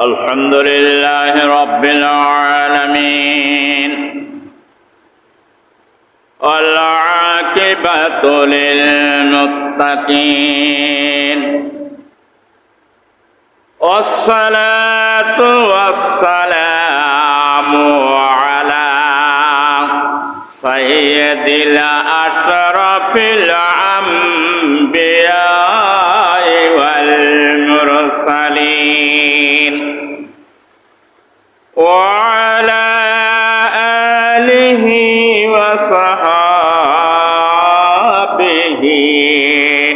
الحمد لله رب العالمين والعاقبة للمتقين والصلاة والسلام على سيد الأشرف الأنبياء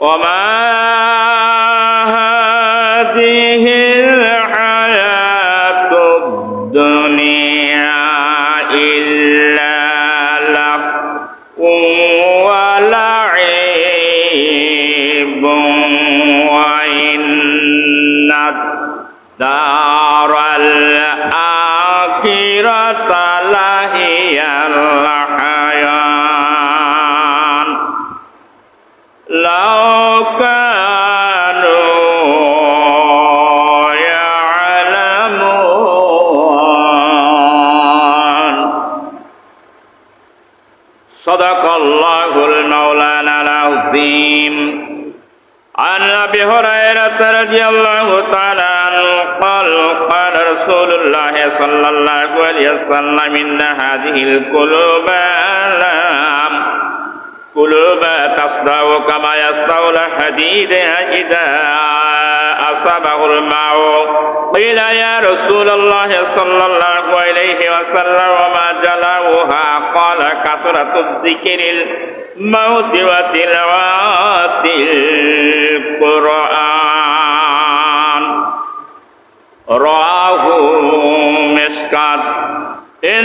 وما هذه الحياة الدنيا إلا لهو ولعب وإن الدار الآخرة صدق الله المولانا العظيم عن ابي هريره رضي الله تعالى عنه قال قال رسول الله صلى الله عليه وسلم ان هذه القلوب آلام قلوب تصدع كما يصدع الحديد إذا أصابه الماء قيل يا رسول الله صلى الله عليه وسلم وما جلاؤها قال كثرة الذكر الموت وتلاوة القرآن رواه مسكات إن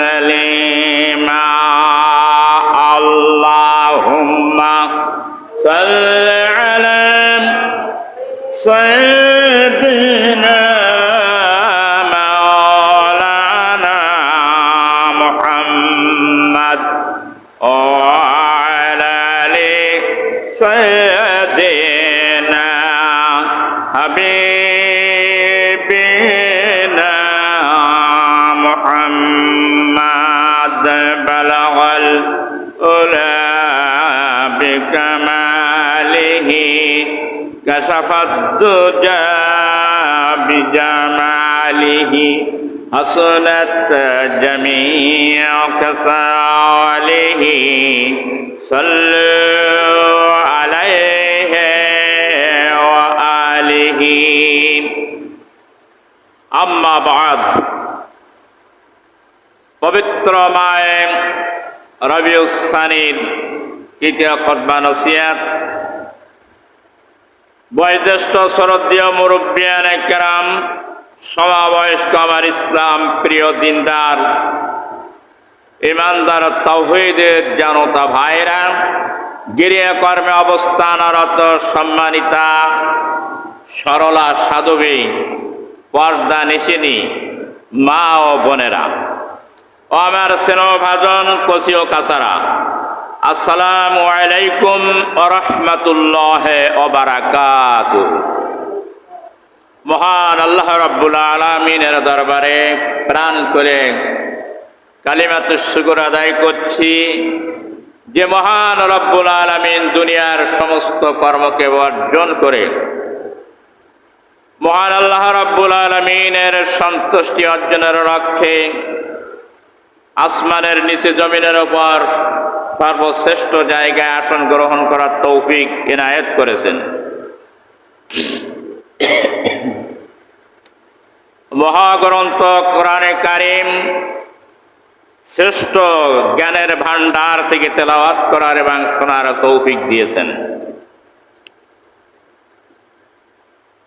محمد بلغ الأولى بكماله كشف الدجى بجماله حسنت جميع خصاله صلوا عليه وآله. أما بعد পবিত্র মায়ে রবিউসানির তৃতীয় খতবা নসিয়াত বয়োজ্যেষ্ঠ শরদীয় মুরব্বিয়ান একরাম, সমাবয়স্ক আমার ইসলাম প্রিয় দিনদার, ইমানদার জানতা ভাইরা গিরিয়া কর্মে অবস্থানরত সম্মানিতা, সরলা সাধবী, পর্দা নিশিনী, মা ও বোনেরা। ও আমার স্নেহভাজন কচি ও কাছারা, আসসালামু আলাইকুম রহমতুল্লাহ ওবারাকাত মহান আল্লাহ রব্বুল আলমিনের দরবারে প্রাণ করে কালিমাত শুকুর আদায় করছি। যে মহান রব্বুল আলমিন দুনিয়ার সমস্ত কর্মকে বর্জন করে মহান আল্লাহ রব্বুল আলমিনের সন্তুষ্টি অর্জনের লক্ষ্যে আসমানের নিচে জমিনের ওপর সর্বশ্রেষ্ঠ জায়গায় আসন গ্রহণ করার তৌফিক এনায়েত করেছেন। মহাগ্রন্থ কোরআনে কারিম শ্রেষ্ঠ জ্ঞানের ভান্ডার থেকে তেলাওয়াত করার এবং শোনার তৌফিক দিয়েছেন।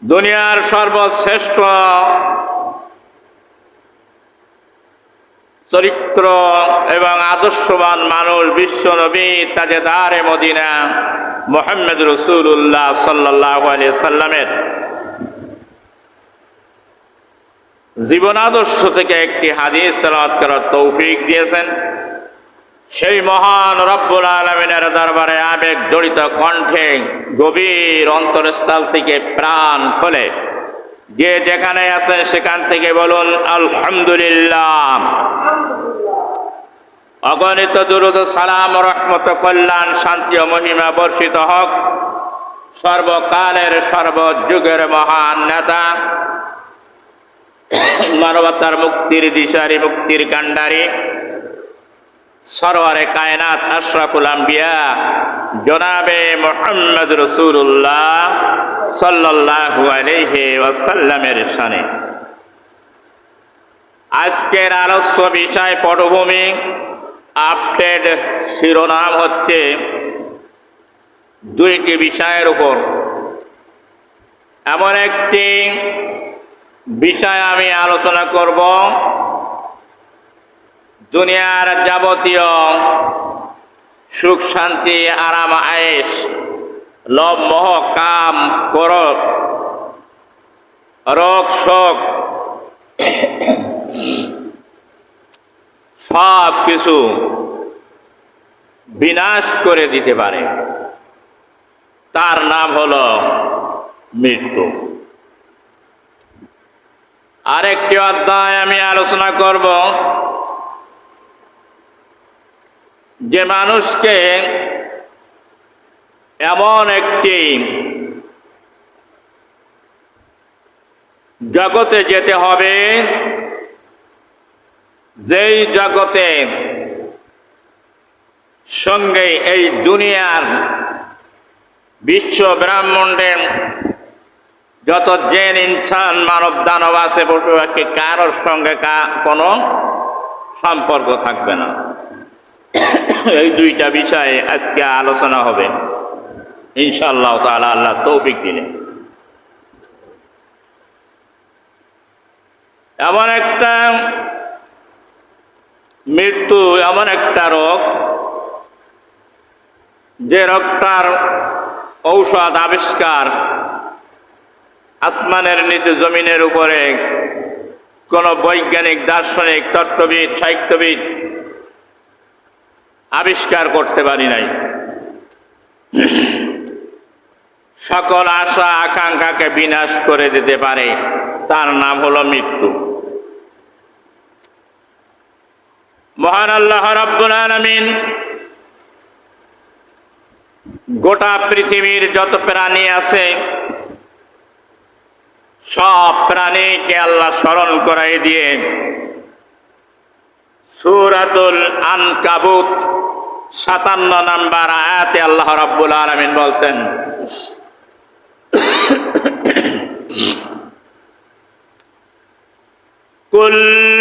দুনিয়ার সর্বশ্রেষ্ঠ চরিত্র এবং আদর্শবান মানুষ বিশ্ব নবী তাজেদারে মদিনা মোহাম্মদ রসুল্লাহ সাল্লাহ সাল্লামের। জীবন আদর্শ থেকে একটি হাদিস তেলাওয়াত করার তৌফিক দিয়েছেন। সেই মহান রব্বুল আলমিনের দরবারে আবেগ জড়িত কণ্ঠে গভীর অন্তরস্থল থেকে প্রাণ খোলে যে যেখানে আছেন সেখান থেকে বলুন, আলহামদুলিল্লাহ। অগণিত দুরুদ সালাম রহমত কল্যাণ, শান্তি ও মহিমা বর্ষিত হক। সর্বকালের সর্বযুগের মহান নেতা, মানবতার মুক্তির দিশারি, মুক্তির কাণ্ডারি সরওয়ারে কায়নাত আশরাফুল আম্বিয়া, জনাবে মোহাম্মদ রসুল্লাহ সাল্লাল্লাহু আলাইহি ওয়াসাল্লামের শানে আজকের আলোচ্য বিষয় পটভূমি আপডেট শিরোনাম হচ্ছে দুইটি বিষয়ের উপর। এমন একটি বিষয় আমি আলোচনা করব, দুনিয়ার যাবতীয় সুখ, শান্তি, আরাম আয়েস লব মোহ কাম কর রোগ, শোক সব কিছু বিনাশ করে দিতে পারে। তার নাম হলো মৃত্যু। আরেকটি অধ্যায় আমি আলোচনা করব যে মানুষকে এমন একটি জগতে যেতে হবে যেই জগতে সঙ্গে এই দুনিয়ার বিশ্ব ব্রাহ্মণ্ডের যত জেন, ইনসান, মানব, দানব আছে পশু পাখি কারোর সঙ্গে কোনো সম্পর্ক থাকবে না। এই দুইটা বিষয়ে আজকে আলোচনা হবে। ইনশাআল্লাহ তাআলা আল্লাহ তৌফিক দিলেন এমন একটা মৃত্যু এমন একটা রোগ যে রোগটার ঔষধ আবিষ্কার আসমানের নিচে জমিনের উপরে কোন বৈজ্ঞানিক, দার্শনিক, তত্ত্ববিদ, সাহিত্যবিদ আবিষ্কার করতে পারি নাই। সকল আশা, আকাঙ্ক্ষাকে বিনাশ করে দিতে পারে। তার নাম হলো মৃত্যু। মহান আল্লাহ রাব্বুল আলামিন গোটা পৃথিবীর যত প্রাণী আছে, সব প্রাণীকে আল্লাহ স্মরণ করাই দিয়ে সুরাতুল আনকাবুত সাতান্ন নাম্বার আয়াতে আল্লাহ রাব্বুল আলামিন বলছেন كل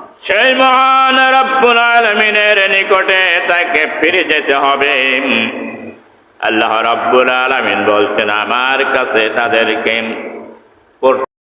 সেই মহান রব্বুল আলমিনের নিকটে তাকে ফিরে যেতে হবে। আল্লাহ রব্বুল আলমিন বলছেন, আমার কাছে তাদেরকে